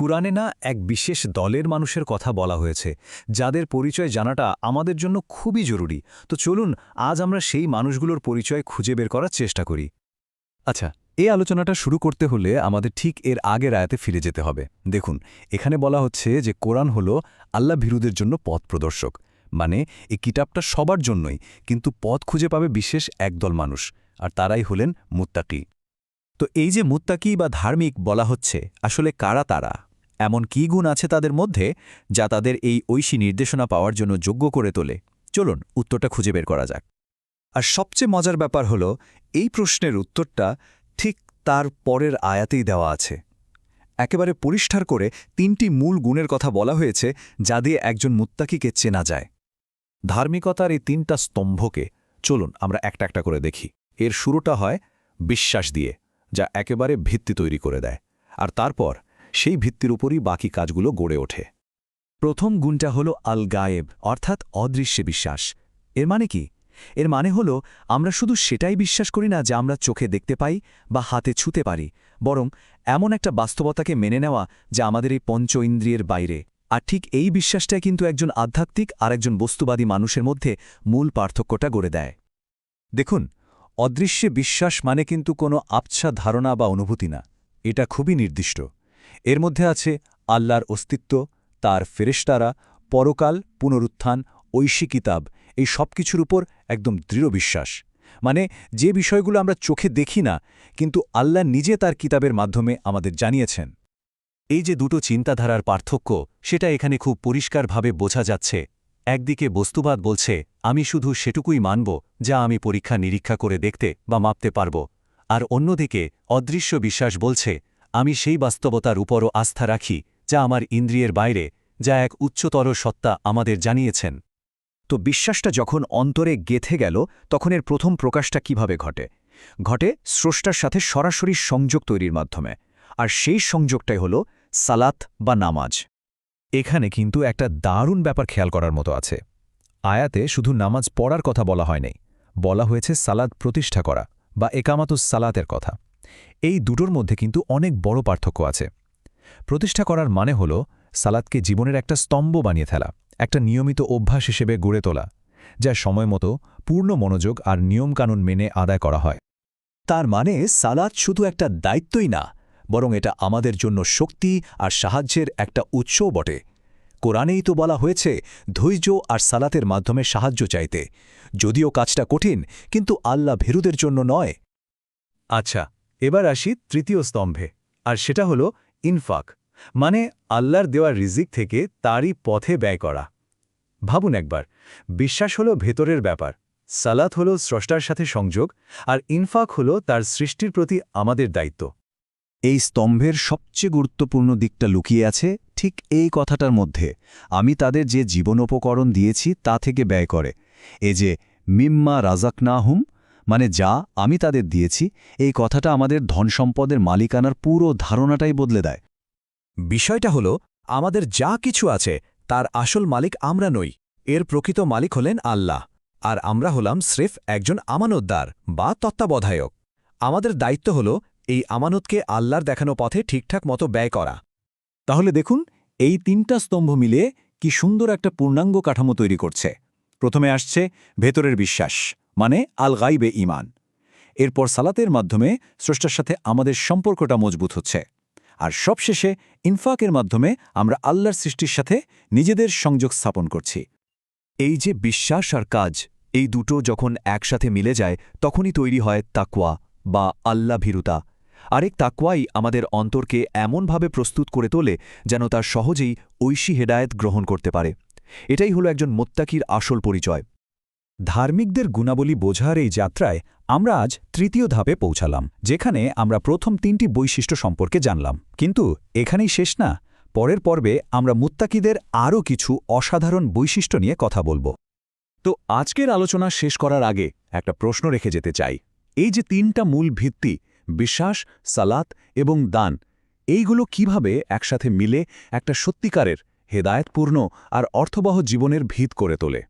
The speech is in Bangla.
কুরআনে না এক বিশেষ দলের মানুষের কথা বলা হয়েছে, যাদের পরিচয় জানাটা আমাদের জন্য খুবই জরুরি। তো চলুন, আজ আমরা সেই মানুষগুলোর পরিচয় খুঁজে বের করার চেষ্টা করি। আচ্ছা এই আলোচনাটা শুরু করতে হলে আমাদের ঠিক এর আগের আয়াতে ফিরে যেতে হবে। দেখুন, এখানে বলা হচ্ছে যে কোরআন হল আল্লাহ ভীরুদের জন্য পথ প্রদর্শক। মানে এই কিতাবটা সবার জন্যই, কিন্তু পথ খুঁজে পাবে বিশেষ একদল মানুষ, আর তারাই হলেন মুত্তাকি। তো এই যে মুত্তাকি বা ধার্মিক বলা হচ্ছে, আসলে কারা তারা? এমন কী গুণ আছে তাদের মধ্যে যা তাদের এই ঐশী নির্দেশনা পাওয়ার জন্য যোগ্য করে তোলে? চলুন, উত্তরটা খুঁজে বের করা যাক। আর সবচেয়ে মজার ব্যাপার হল, এই প্রশ্নের উত্তরটা ঠিক তার পরের আয়াতেই দেওয়া আছে। একেবারে পরিষ্কার করে তিনটি মূল গুণের কথা বলা হয়েছে যা দিয়ে একজন মুত্তাকিকে চেনা যায়। ধার্মিকতার এই তিনটা স্তম্ভকে, চলুন আমরা একটা একটা করে দেখি। এর শুরুটা হয় বিশ্বাস দিয়ে, যা একেবারে ভিত্তি তৈরি করে দেয়। আর তারপর সেই ভিত্তির উপরই বাকি কাজগুলো গড়ে ওঠে। প্রথম গুণটা হল আল গায়েব অর্থাৎ অদৃশ্যে বিশ্বাস। এর মানে কি? এর মানে হল, আমরা শুধু সেটাই বিশ্বাস করি না যা আমরা চোখে দেখতে পাই বা হাতে ছুতে পারি, বরং এমন একটা বাস্তবতাকে মেনে নেওয়া যা আমাদের এই পঞ্চ ইন্দ্রিয়ের বাইরে। আর ঠিক এই বিশ্বাসটাই কিন্তু একজন আধ্যাত্মিক আর একজন বস্তুবাদী মানুষের মধ্যে মূল পার্থক্যটা গড়ে দেয়। দেখুন, অদৃশ্যে বিশ্বাস মানে কিন্তু কোনো আবছা ধারণা বা অনুভূতি না। এটা খুবই নির্দিষ্ট। এর মধ্যে আছে আল্লাহর অস্তিত্ব, তার ফেরেশতারা, পরকাল, পুনরুত্থান, ঐশী কিতাব, এই সব কিছুর উপর একদম দৃঢ় বিশ্বাস। মানে যে বিষয়গুলো আমরা চোখে দেখি না, কিন্তু আল্লাহ নিজে তার কিতাবের মাধ্যমে আমাদের জানিয়েছেন। এই যে দুটো চিন্তাধারার পার্থক্য, সেটা এখানে খুব পরিষ্কারভাবে বোঝা যাচ্ছে। একদিকে বস্তুবাদ বলছে, আমি শুধু সেটুকুই মানব, যা আমি পরীক্ষা নিরীক্ষা করে দেখতে বা মাপতে পারব। আর অন্যদিকে অদৃশ্য বিশ্বাস বলছে আমি সেই বাস্তবতার উপরও আস্থা রাখি, যা আমার ইন্দ্রিয়ের বাইরে, যা এক উচ্চতর সত্তা আমাদের জানিয়েছেন। তো বিশ্বাসটা যখন অন্তরে গেথে গেল, তখন এর প্রথম প্রকাশটা কীভাবে ঘটে? ঘটে স্রষ্টার সাথে সরাসরি সংযোগ তৈরির মাধ্যমে, আর সেই সংযোগটাই হল সালাত বা নামাজ। এখানে কিন্তু একটা দারুণ ব্যাপার খেয়াল করার মতো আছে। আয়াতে শুধু নামাজ পড়ার কথা বলা হয়নি বলা হয়েছে সালাদ প্রতিষ্ঠা করা বা একামাতুস সালাতের কথা। এই দুটোর মধ্যে কিন্তু অনেক বড় পার্থক্য আছে। প্রতিষ্ঠা করার মানে হল সালাদকে জীবনের একটা স্তম্ভ বানিয়ে ফেলা, একটা নিয়মিত অভ্যাস হিসেবে গড়ে তোলা, যা সময়মতো পূর্ণ মনোযোগ আর নিয়মকানুন মেনে আদায় করা হয়। তার মানে সালাদ শুধু একটা দায়িত্বই না, বরং এটা আমাদের জন্য শক্তি আর সাহায্যের একটা উৎসও বটে। কোরআনেই তো বলা হয়েছে, ধৈর্য আর সালাতের মাধ্যমে সাহায্য চাইতে। যদিও কাজটা কঠিন, কিন্তু আল্লাহ ভেরুদের জন্য নয়। আচ্ছা এবার আসি তৃতীয় স্তম্ভে, আর সেটা হল ইনফাক মানে আল্লাহর দেওয়া রিজিক থেকে তারই পথে ব্যয় করা। ভাবুন একবার, বিশ্বাস হল ভেতরের ব্যাপার, সালাত হল স্রষ্টার সাথে সংযোগ, আর ইনফাক হল তার সৃষ্টির প্রতি আমাদের দায়িত্ব। এই স্তম্ভের সবচেয়ে গুরুত্বপূর্ণ দিকটা লুকিয়ে আছে ঠিক এই কথাটার মধ্যে, আমি তাদের যে জীবনোপকরণ দিয়েছি তা থেকে ব্যয় করে, এ যে মিম্মা রাজাক না হুম মানে যা আমি তাদের দিয়েছি, এই কথাটা আমাদের ধনসম্পদের মালিকানার পুরো ধারণাটাই বদলে দেয়। বিষয়টা হল, আমাদের যা কিছু আছে, তার আসল মালিক আমরা নই। এর প্রকৃত মালিক হলেন আল্লাহ, আর আমরা হলাম স্রেফ একজন আমানতদার বা তত্ত্বাবধায়ক। আমাদের দায়িত্ব হল, এই আমানতকে আল্লাহর দেখানো পথে ঠিকঠাক মতো ব্যয় করা। তাহলে দেখুন, এই তিনটা স্তম্ভ মিলিয়ে কি সুন্দর একটা পূর্ণাঙ্গ কাঠামো তৈরি করছে। প্রথমে আসছে ভেতরের বিশ্বাস। মানে আল গাইবে ইমান এরপর সালাতের মাধ্যমে স্রষ্টার সাথে আমাদের সম্পর্কটা মজবুত হচ্ছে। আর সবশেষে ইনফাকের মাধ্যমে আমরা আল্লাহর সৃষ্টির সাথে নিজেদের সংযোগ স্থাপন করছি। এই যে বিশ্বাস আর কাজ, এই দুটো যখন একসাথে মিলে যায়, তখনই তৈরি হয় তাকওয়া বা আল্লাহ ভীরুতা আরেক তাকওয়াই আমাদের অন্তরকে এমনভাবে প্রস্তুত করে তোলে যেন তার সহজেই ঐশী হেদায়েত গ্রহণ করতে পারে। এটাই হলো একজন মোত্তাকির আসল পরিচয়। ধার্মিকদের গুণাবলী বোঝার এই যাত্রায় আমরা আজ তৃতীয় ধাপে পৌঁছালাম, যেখানে আমরা প্রথম তিনটি বৈশিষ্ট্য সম্পর্কে জানলাম। কিন্তু এখানেই শেষ না, পরের পর্বে আমরা মুত্তাকিদের আরও কিছু অসাধারণ বৈশিষ্ট্য নিয়ে কথা বলব। তো আজকের আলোচনা শেষ করার আগে একটা প্রশ্ন রেখে যেতে চাই। এই যে তিনটা মূল ভিত্তি, বিশ্বাস, সালাত এবং দান, এইগুলো কীভাবে একসাথে মিলে একটা সত্যিকারের, হেদায়তপূর্ণ আর অর্থবহ জীবনের ভিত করে তোলে?